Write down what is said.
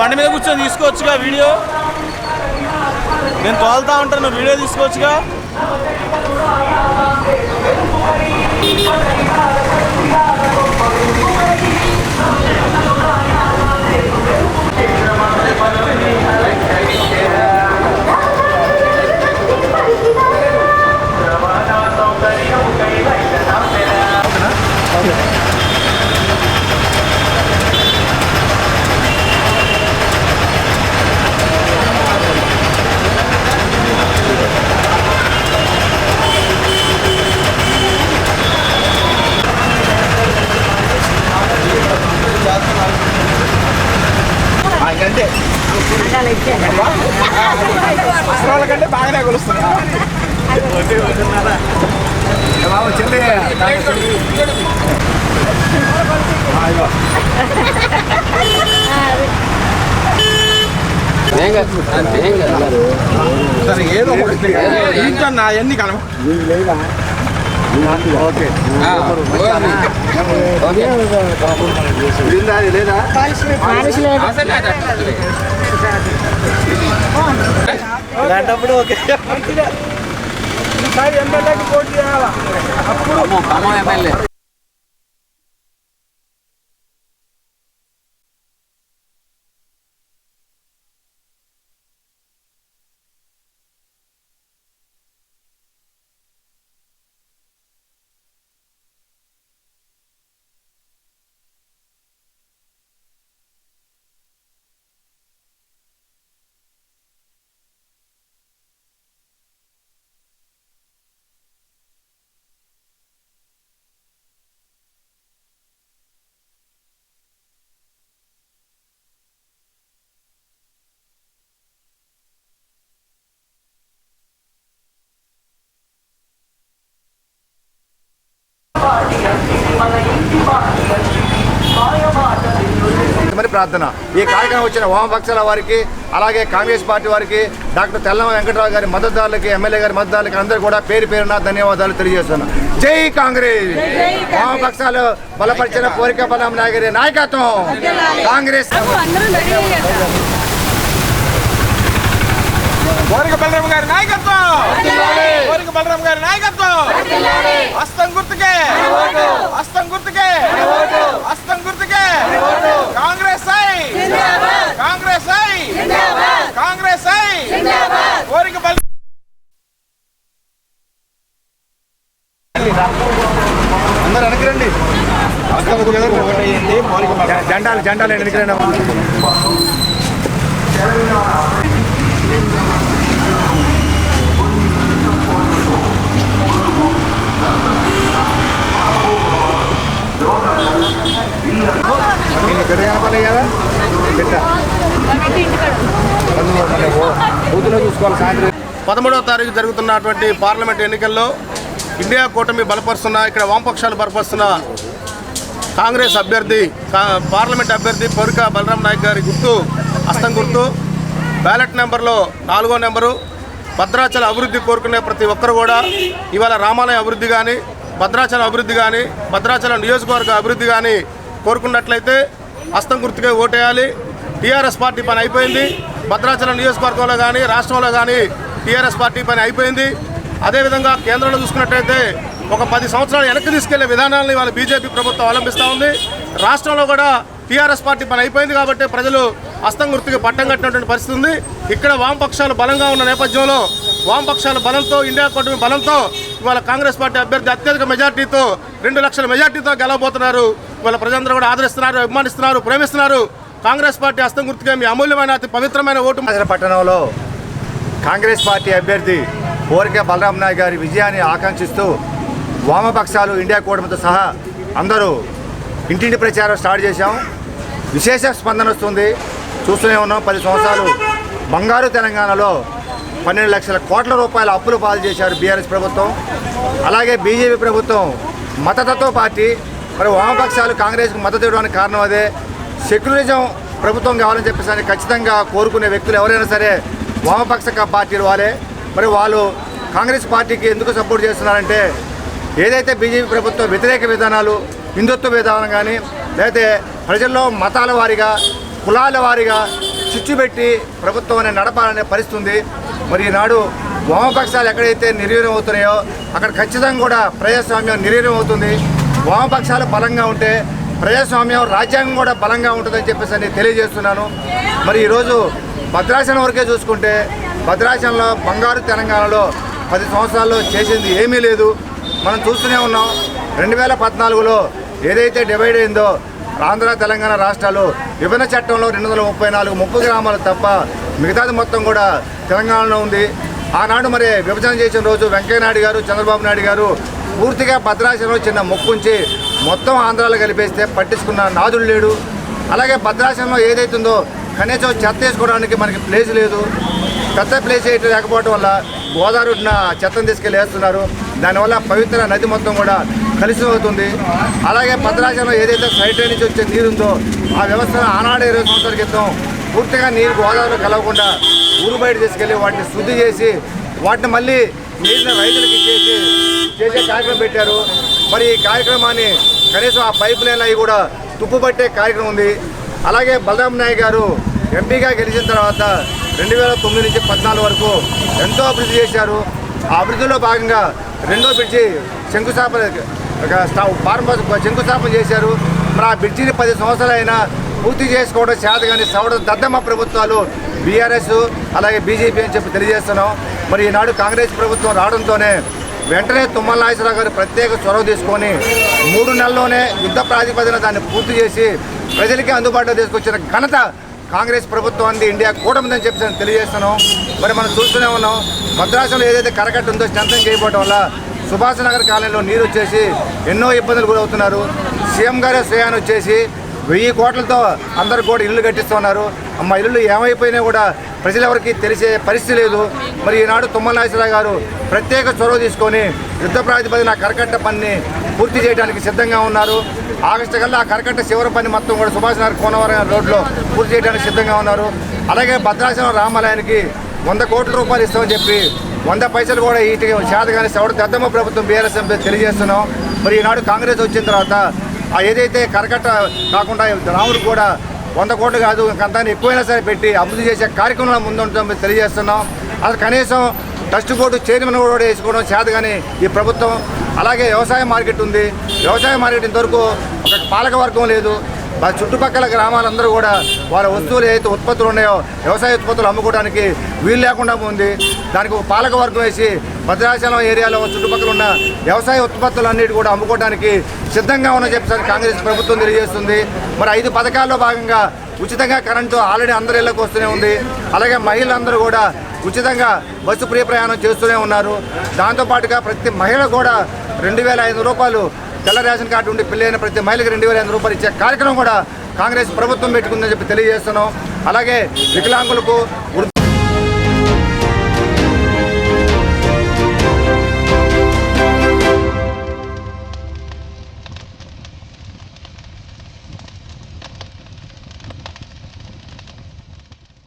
బండి మీద కూర్చొని తీసుకోవచ్చుగా వీడియో? నేను తోలుతా ఉంటాను వీడియో తీసుకోవచ్చుగా? కంటే కంటే బాగానే కొలుస్తుంది. బాబు చెల్లి సరే ఏదో ఒకటి ఇంకా నా ఎన్ని కలవ. ఓకే. లేదా? లేదా అలాంటప్పుడు ఓకే ఈసారి ఎమ్మెల్యేకి పోటీ చేయాలా మరి ప్రార్థన. ఈ కార్యక్రమం వచ్చిన వామపక్షాల వారికి అలాగే కాంగ్రెస్ పార్టీ వారికి డాక్టర్ తెల్లమ వెంకటరావు గారి మద్దతుదారులకి ఎమ్మెల్యే గారి మద్దతుదారులకి అందరూ కూడా పేరు పేరున ధన్యవాదాలు తెలియజేస్తున్నాను. జై కాంగ్రెస్! వామపక్షాలు బలపరిచిన కోరిక బలం నాయకరి నాయకత్వం. కాంగ్రెస్ కోరిక బలరాం గారి నాయకత్వం! కోరిక బలరాం గారి నాయకత్వం! హస్తం గుర్తుకే! హస్తం గుర్తుకే! హస్తం గుర్తుకే! కాంగ్రెస్ ఐ కాంగ్రెస్ ఐ కోరిక బల అందరూ వెనకరండి జెండాలు జెండాలు వెనకరండి నేను పెద్ద కనపడలేదు కదా పెట్ట బూతులో చూసుకోవాలి సాయంత్రం పదమూడవ తారీఖు జరుగుతున్నటువంటి పార్లమెంట్ ఎన్నికల్లో ఇండియా కూటమి బలపరుస్తున్న ఇక్కడ వామపక్షాలు బలపరుస్తున్న కాంగ్రెస్ అభ్యర్థి పార్లమెంట్ అభ్యర్థి పొరిక బలరాం నాయక్ గారి గుర్తు హస్తం గుర్తు. బ్యాలెట్ నెంబర్లో నాలుగో నెంబరు భద్రాచల అభివృద్ధి కోరుకునే ప్రతి ఒక్కరు కూడా ఇవాళ రామాలయం అభివృద్ధి కానీ భద్రాచలం అభివృద్ధి కానీ భద్రాచలం నియోజకవర్గ అభివృద్ధి కానీ కోరుకున్నట్లయితే హస్తం గుర్తుకే ఓటేయాలి. టీఆర్ఎస్ పార్టీ పని అయిపోయింది. భద్రాచలం నియోజకవర్గంలో కానీ రాష్ట్రంలో కానీ టీఆర్ఎస్ పార్టీ పని అయిపోయింది. అదేవిధంగా కేంద్రంలో చూసుకున్నట్టయితే ఒక పది సంవత్సరాలు వెనక్కి తీసుకెళ్ళే విధానాలను ఇవాళ బీజేపీ ప్రభుత్వం అవలంబిస్తూ ఉంది. రాష్ట్రంలో కూడా టీఆర్ఎస్ పార్టీ పని అయిపోయింది కాబట్టి ప్రజలు అస్తం గుర్తుకి పట్టం కట్టినటువంటి పరిస్థితి ఉంది. ఇక్కడ వామపక్షాలు బలంగా ఉన్న నేపథ్యంలో వామపక్షాల బలంతో ఇండియా కూటమి బలంతో ఇవాళ కాంగ్రెస్ పార్టీ అభ్యర్థి అత్యధిక మెజార్టీతో రెండు లక్షల మెజార్టీతో గెలవబోతున్నారు. ఇవాళ ప్రజలందరూ కూడా ఆదరిస్తున్నారు అభిమానిస్తున్నారు ప్రేమిస్తున్నారు. కాంగ్రెస్ పార్టీ హస్తం గుర్తుగా మీ అమూల్యమైన అతి పవిత్రమైన ఓటు. పట్టణంలో కాంగ్రెస్ పార్టీ అభ్యర్థి కోరిక బలరాం నాయ్ గారి విజయాన్ని ఆకాంక్షిస్తూ వామపక్షాలు ఇండియా కూటమితో సహా అందరూ ఇంటింటి ప్రచారం స్టార్ట్ చేశాం. విశేష స్పందన వస్తుంది. చూస్తూనే ఉన్నాం. పది సంవత్సరాలు బంగారు తెలంగాణలో పన్నెండు లక్షల కోట్ల రూపాయల అప్పులు పాలు చేశారు బీఆర్ఎస్ ప్రభుత్వం. అలాగే బీజేపీ ప్రభుత్వం మతతత్వ పార్టీ మరి వామపక్షాలు కాంగ్రెస్కి మద్దతు ఇవ్వడానికి కారణం అదే. సెక్యులరిజం ప్రభుత్వం కావాలని చెప్పేసి ఖచ్చితంగా కోరుకునే వ్యక్తులు ఎవరైనా సరే వామపక్ష పార్టీలు వాళ్ళే. మరి వాళ్ళు కాంగ్రెస్ పార్టీకి ఎందుకు సపోర్ట్ చేస్తున్నారంటే ఏదైతే బీజేపీ ప్రభుత్వం వ్యతిరేక విధానాలు హిందుత్వ విధానం కానీ లేకపోతే ప్రజల్లో మతాల వారీగా కులాల వారీగా చిచ్చు పెట్టి ప్రభుత్వాన్ని నడపాలనే పరిస్థితి ఉంది మరి ఈనాడు వామపక్షాలు ఎక్కడైతే నిర్వీర్యం అవుతున్నాయో అక్కడ ఖచ్చితంగా కూడా ప్రజాస్వామ్యం నిర్వీర్యం అవుతుంది. వామపక్షాలు బలంగా ఉంటే ప్రజాస్వామ్యం రాజ్యాంగం కూడా బలంగా ఉంటుందని చెప్పేసి నేను తెలియజేస్తున్నాను. మరి ఈరోజు భద్రాచలం వరకే చూసుకుంటే భద్రాచలంలో బంగారు తెలంగాణలో పది సంవత్సరాల్లో చేసింది ఏమీ లేదు. మనం చూస్తూనే ఉన్నాం. రెండు వేల పద్నాలుగులో ఏదైతే డివైడ్ అయిందో ఆంధ్ర తెలంగాణ రాష్ట్రాలు విభజన చట్టంలో రెండు వందల ముప్పై నాలుగు ముప్పు గ్రామాలు తప్ప మిగతాది మొత్తం కూడా తెలంగాణలో ఉంది. ఆనాడు మరి విభజన చేసిన రోజు వెంకయ్యనాయుడు గారు చంద్రబాబు నాయుడు గారు పూర్తిగా భద్రాచలంలో చిన్న మొక్కుంచి మొత్తం ఆంధ్రాలో కలిపేస్తే పట్టించుకున్న నాదుడు లేడు. అలాగే భద్రాచలంలో ఏదైతుందో కనీసం చెత్త వేసుకోవడానికి మనకి ప్లేస్ లేదు. పెద్ద ప్లేస్ అయితే లేకపోవడం వల్ల గోదావరి చెత్తను తీసుకెళ్ళి వేస్తున్నారు. దానివల్ల పవిత్ర నది మొత్తం కూడా కలిసి అలాగే భద్రాచలంలో ఏదైతే సైడ్ నుంచి వచ్చే నీరు ఉందో ఆ వ్యవస్థను ఆనాడు ఇరవై సంవత్సరాల క్రితం పూర్తిగా నీరు గోదావరిలో కలవకుండా ఊరు బయట తీసుకెళ్ళి వాటిని శుద్ధి చేసి వాటిని మళ్ళీ నీటిని రైతులకు ఇచ్చేసి చేసే కార్యక్రమం పెట్టారు. మరి ఈ కార్యక్రమాన్ని కనీసం ఆ పైప్ లైన్లు అవి కూడా తుప్పుపట్టే కార్యక్రమం ఉంది. అలాగే బలరాం నాయక్ గారు ఎంపీగా గెలిచిన తర్వాత రెండు వేల తొమ్మిది నుంచి పద్నాలుగు వరకు ఎంతో అభివృద్ధి చేశారు. అభివృద్ధిలో భాగంగా రెండో బ్రిడ్జి శంకుస్థాపన ప్రారంభ శంకుస్థాపన చేశారు. మరి ఆ బ్రిడ్జిని పది సంవత్సరాలైనా పూర్తి చేసుకోవడం చేత కానీ సవడ దద్దమ్మ ప్రభుత్వాలు బీఆర్ఎస్ అలాగే బీజేపీ అని చెప్పి తెలియజేస్తున్నాం. మరి ఈనాడు కాంగ్రెస్ ప్రభుత్వం రావడంతోనే వెంటనే తుమ్మల నాగేశ్వరరావు గారు ప్రత్యేక చొరవ తీసుకొని మూడు నెలల్లోనే యుద్ధ ప్రాతిపదిన దాన్ని పూర్తి చేసి ప్రజలకి అందుబాటులో తీసుకొచ్చిన ఘనత కాంగ్రెస్ ప్రభుత్వం అంది ఇండియా కూటమిదని చెప్పి తెలియజేస్తున్నాం. మరి మనం చూస్తూనే ఉన్నాం. మద్రాసులో ఏదైతే కరకట్టు ఉందో స్ట్రెంథన్ చేయబోవడం వల్ల సుభాష్ నగర్ కాలనీలో నీరు వచ్చేసి ఎన్నో ఇబ్బందులు కూడా అవుతున్నారు సీఎం గారే స్వయాన్ని వచ్చేసి వెయ్యి కోట్లతో అందరు కూడా ఇల్లు కట్టిస్తున్నారు అమ్మ ఇల్లు ఏమైపోయినా కూడా ప్రజలెవరికి తెలిసే పరిస్థితి లేదు. మరి ఈనాడు తుమ్మల నాగేశ్వరరావు గారు ప్రత్యేక చొరవ తీసుకొని యుద్ధ ప్రాతిపదిన కరకట్ట పనిని పూర్తి చేయడానికి సిద్ధంగా ఉన్నారు. ఆగస్టు కల్లా ఆ కరకట్ట చివరి పని మొత్తం కూడా సుభాష్ నగర్ కోనవరం రోడ్లో పూర్తి చేయడానికి సిద్ధంగా ఉన్నారు. అలాగే భద్రాచలం రామాలయానికి వంద కోట్ల రూపాయలు ఇస్తామని చెప్పి వంద పైసలు కూడా వీటికి చేతగానే ఎవరు దద్దమ్మ ప్రభుత్వం బీఆర్ఎస్ ఎంపీ తెలియజేస్తున్నాం. మరి ఈనాడు కాంగ్రెస్ వచ్చిన తర్వాత ఆ ఏదైతే కరకట్ట కాకుండా రాముడు కూడా వంద కోట్లు కాదు ఇంకంతా ఎక్కువైనా సరే పెట్టి అభివృద్ధి చేసే కార్యక్రమంలో మేము తెలియజేస్తున్నాం. అసలు కనీసం ట్రస్ట్ బోర్డు చైర్మన్ కూడా వేసుకోవడం చేత కానీ ఈ ప్రభుత్వం. అలాగే వ్యవసాయ మార్కెట్ ఉంది. వ్యవసాయ మార్కెట్ ఇంతవరకు ఒక పాలక వర్గం లేదు. మా చుట్టుపక్కల గ్రామాలందరూ కూడా వాళ్ళ వస్తువులు ఏదైతే ఉత్పత్తులు ఉన్నాయో వ్యవసాయ ఉత్పత్తులు అమ్ముకోవడానికి వీలు లేకుండా ఉంది. దానికి ఒక పాలక వర్గం వేసి భద్రాచలం ఏరియాలో చుట్టుపక్కల ఉన్న వ్యవసాయ ఉత్పత్తులన్నిటి కూడా అమ్ముకోవడానికి సిద్ధంగా ఉన్న చెప్పేసరికి కాంగ్రెస్ ప్రభుత్వం తెలియజేస్తుంది. మరి ఐదు పథకాల్లో భాగంగా ఉచితంగా కరెంటు ఆల్రెడీ అందరి ఇళ్ళకి వస్తూనే ఉంది. అలాగే మహిళలందరూ కూడా ఉచితంగా బస్సు ప్రియ ప్రయాణం చేస్తూనే ఉన్నారు. దాంతోపాటుగా ప్రతి మహిళ కూడా రెండు వేల ఐదు రూపాయలు తెల్ల రేషన్ కార్డు ఉండి పెళ్ళైన ప్రతి మహిళకి రెండు వేల ఐదు రూపాయలు ఇచ్చే కార్యక్రమం కూడా కాంగ్రెస్ ప్రభుత్వం పెట్టుకుందని చెప్పి తెలియజేస్తున్నాం. అలాగే వికలాంగులకు